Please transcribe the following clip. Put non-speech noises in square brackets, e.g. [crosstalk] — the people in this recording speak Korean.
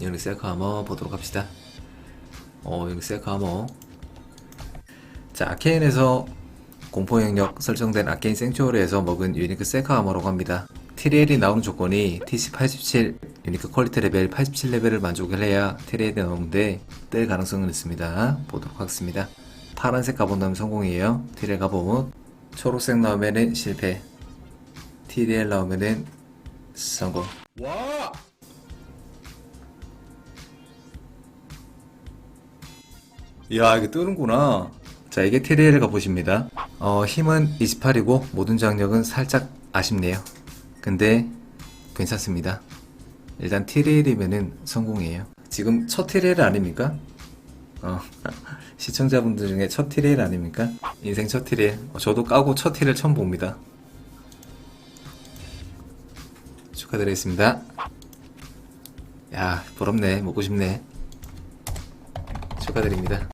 유닉 셀카 아머 보도록 합시다. 어, 유닉 셀카 아머. 자, 아케인에서 공포 영역 설정된 아케인 생츄어리에서 먹은 유니크 셀카 아머라고 합니다. TL이 나오는 조건이 TC87 유니크 퀄리티 레벨 87레벨을 만족을 해야 TL이 나오는데 뜰 가능성은 있습니다. 보도록 하겠습니다. 파란색 가본 나오면 성공이에요. TL 가본 초록색 나오면은 실패. TDL 나오면은 성공. 와! 이야 이게 뜨는구나. 자 이게 TDL 가보십니다. 어 힘은 28이고 모든 장력은 살짝 아쉽네요. 근데 괜찮습니다. 일단 TDL이면은 성공이에요. 지금 첫 TDL 아닙니까? 어 [laughs] 시청자분들 중에 첫 TDL 아닙니까? 인생 첫 TDL 어, 저도 까고 첫 TDL 처음 봅니다. 축하드리겠습니다. 야 부럽네. 먹고 싶네. 축하드립니다